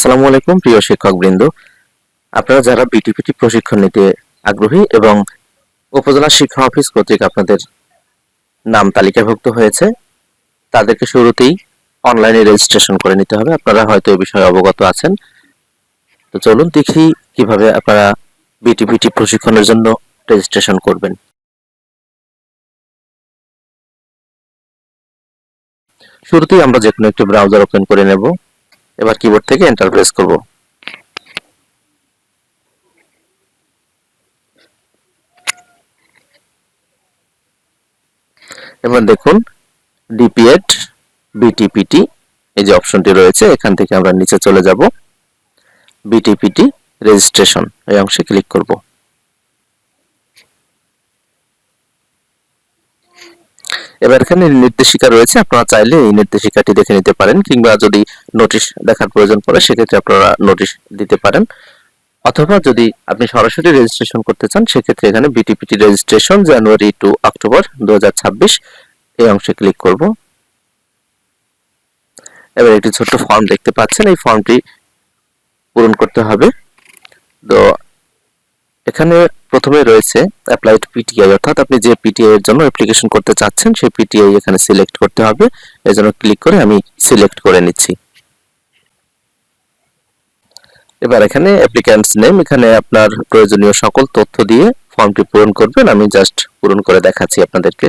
আসসালামু আলাইকুম, প্রিয় শিক্ষকবৃন্দ। আপনারা যারা বিটিপিটি প্রশিক্ষণ নিতে আগ্রহী এবং উপজেলা শিক্ষা অফিস কর্তৃক আপনাদের নাম তালিকাভুক্ত হয়েছে, তাদেরকে শুরুতেই অনলাইনে রেজিস্ট্রেশন করে নিতে হবে। আপনারা হয়তো এ বিষয়ে অবগত আছেন। তো চলুন দেখি কীভাবে আপনারা বিটিপিটি প্রশিক্ষণের জন্য রেজিস্ট্রেশন করবেন। শুরুতেই আমরা যে কোনো একটি ব্রাউজার ওপেন করে নেব। এবার কিবোর্ড থেকে এন্টার প্রেস করব। এবার দেখুন ডিপিএড বিটিপিটি এই যে অপশনটি রয়েছে, এখান থেকে আমরা নিচে চলে যাব। বিটিপিটি রেজিস্ট্রেশন এই অংশে ক্লিক করব। এবার এখানে নির্দেশিকা রয়েছে, আপনারা চাইলে এই নির্দেশিকাটি দেখে নিতে পারেন কিংবা যদি নোটিশ দেখার প্রয়োজন পড়ে, সেক্ষেত্রে আপনারা নোটিশ দিতে পারেন। অথবা যদি আপনি সরাসরি রেজিস্ট্রেশন করতে চান, সেক্ষেত্রে এখানে BTPT registration January to October দু হাজার ছাব্বিশ এই অংশে ক্লিক করব। এবার একটি ছোট্ট ফর্ম দেখতে পাচ্ছেন, এই ফর্মটি পূরণ করতে হবে। তো এখানে প্রথমে রয়েছে অ্যাপ্লাইড পিটিআই অর্থাৎ আপনি যে পিটিআই এর জন্য অ্যাপ্লিকেশন করতে চাচ্ছেন, সেই পিটিআই এখানে সিলেক্ট করতে হবে। এজন্য ক্লিক করে আমি সিলেক্ট করে নিচ্ছি। এবার এখানে অ্যাপ্লিক্যান্টস নেম এখানে আপনার প্রয়োজনীয় সকল তথ্য দিয়ে ফর্মটি পূরণ করবেন। আমি জাস্ট পূরণ করে দেখাচ্ছি আপনাদেরকে।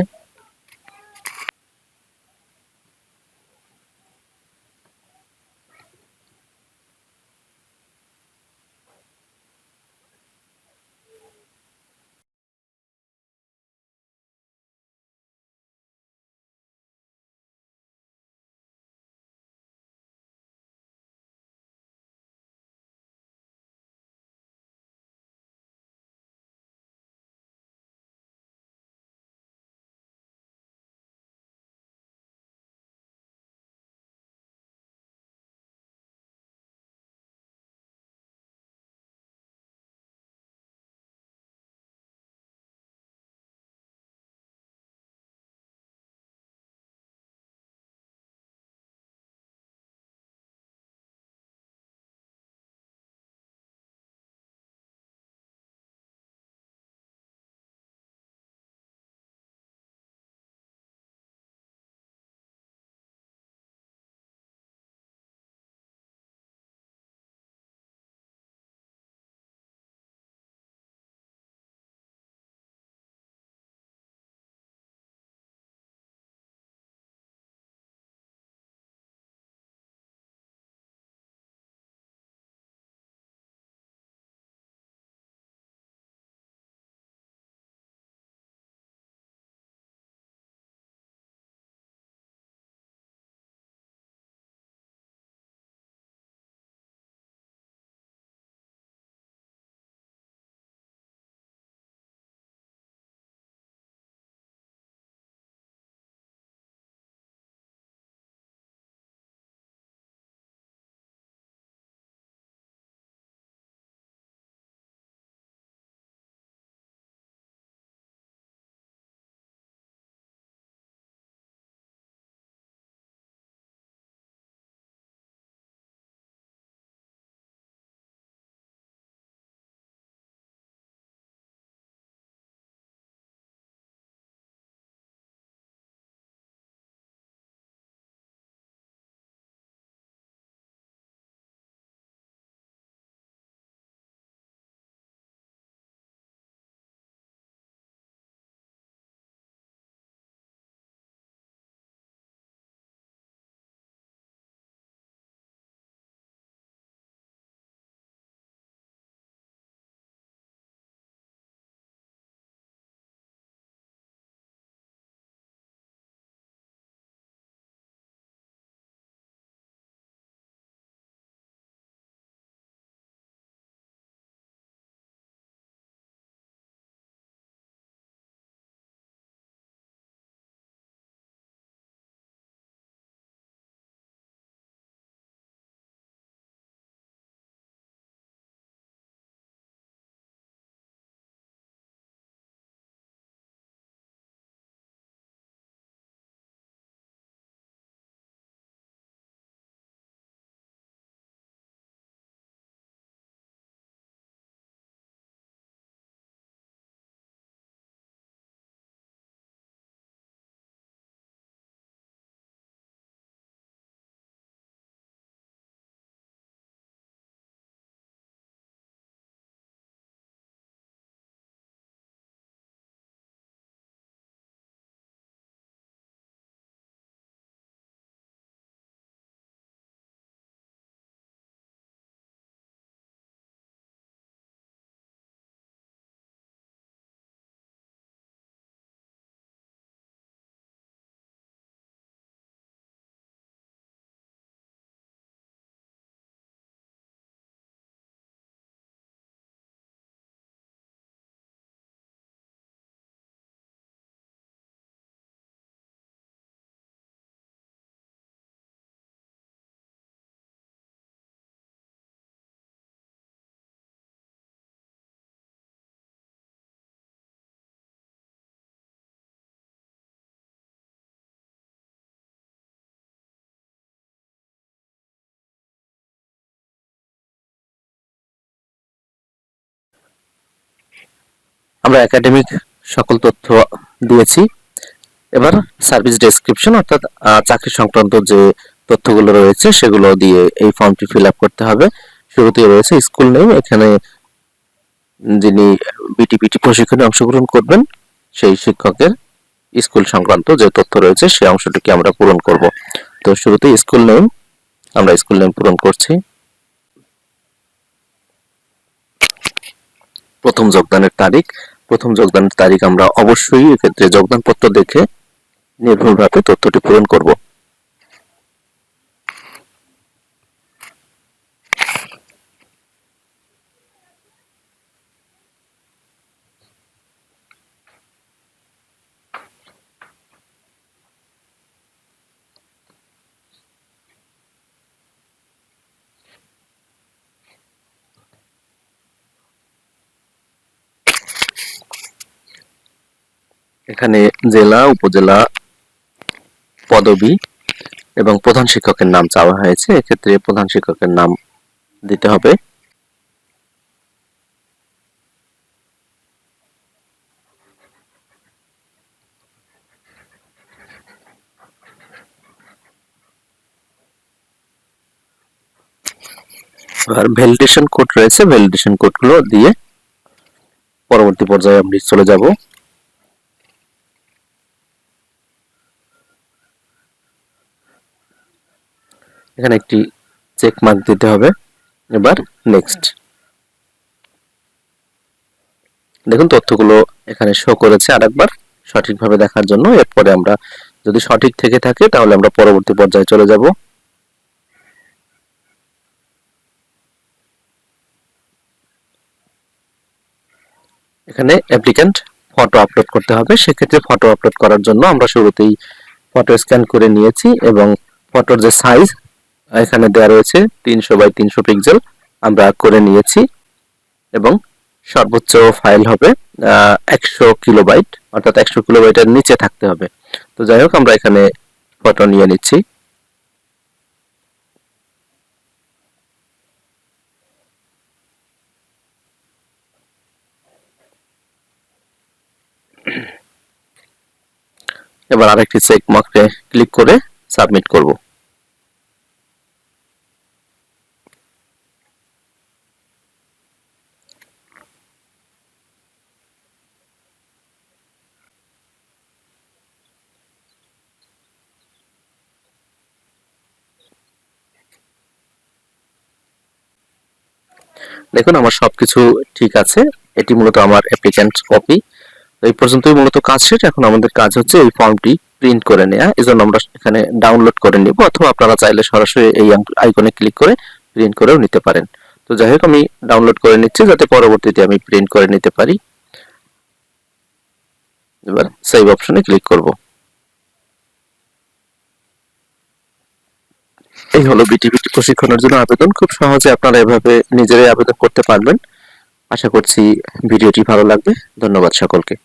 আমরা একাডেমিক সকল তথ্য দিয়েছি। এবার সার্ভিস ডেসক্রিপশন অর্থাৎ চাকরি সংক্রান্ত যে তথ্যগুলো রয়েছে, সেগুলো দিয়ে এই ফর্মটি ফিল আপ করতে হবে। শুরুতেই রয়েছে স্কুল নেম এখানে যিনি বিটিপিটি প্রশিক্ষণে অংশগ্রহণ করবেন, সেই শিক্ষকের স্কুল সংক্রান্ত যে তথ্য রয়েছে সেই অংশটিকে আমরা পূরণ করব। তো শুরুতে স্কুল নেম আমরা স্কুল নেম পূরণ করছি। প্রথম যোগদানের তারিখ। প্রথম যোগদানের তারিখ আমরা অবশ্যই এক্ষেত্রে যোগদানপত্র দেখে নির্ভুলভাবে তথ্যটি পূরণ করব। এখানে জেলা, উপজেলা পদবি এবং প্রধান শিক্ষকের নাম চাওয়া হয়েছে। এক্ষেত্রে প্রধান শিক্ষকের নাম দিতে হবে। আর ভ্যালিডেশন কোড রয়েছে। ভ্যালিডেশন কোডগুলো দিয়ে পরবর্তী পর্যায়ে আমরা চলে যাব। এখানে একটি চেক মার্ক দিতে হবে। এবার নেক্সট দেখুন, তথ্যগুলো এখানে শো করেছে আরেকবার সঠিকভাবে দেখার জন্য। এরপরে আমরা যদি সঠিক থেকে থাকে, তাহলে আমরা পরবর্তী পর্যায়ে চলে যাব। এখানে অ্যাপ্লিক্যান্ট ফটো আপলোড করতে হবে। সেক্ষেত্রে ফটো আপলোড করার জন্য আমরা শুরুতেই ফটো স্ক্যান করে নিয়েছি এবং ফটোর যে সাইজ এখানে দেওয়া রয়েছে তিনশো বাই তিনশো পিক্সেল আমরা করে নিয়েছি এবং সর্বোচ্চ ফাইল হবে একশো কিলোবাইট অর্থাৎ একশো কিলোবাইটের নিচে থাকতে হবে। তো যাই হোক, আমরা এখানে ফটো নিয়ে নিচ্ছি। এবার আরেকটি চেক মার্কে ক্লিক করে সাবমিট করব। দেখুন, আমার সবকিছু ঠিক আছে। এটি মূলত আমার অ্যাপ্লিক্যান্ট কপি এই পর্যন্তই মূলত কাজ শেষ। এখন আমাদের কাজ হচ্ছে এই ফর্মটি প্রিন্ট করে নেওয়া এজন্য আমরা এখানে ডাউনলোড করে নিব, অথবা আপনারা চাইলে সরাসরি এই আইকনে ক্লিক করে প্রিন্ট করেও নিতে পারেন। তো যাই হোক, আমি ডাউনলোড করে নিচ্ছি, যাতে পরবর্তীতে আমি প্রিন্ট করে নিতে পারি। এবার সেভ অপশনে ক্লিক করব। এই হলো বিটিভিটি প্রশিক্ষণের জন্য আবেদন। খুব সহজে আপনারা এভাবে নিজেরাই আবেদন করতে পারবেন। আশা করছি ভিডিওটি ভালো লাগবে। ধন্যবাদ সকলকে।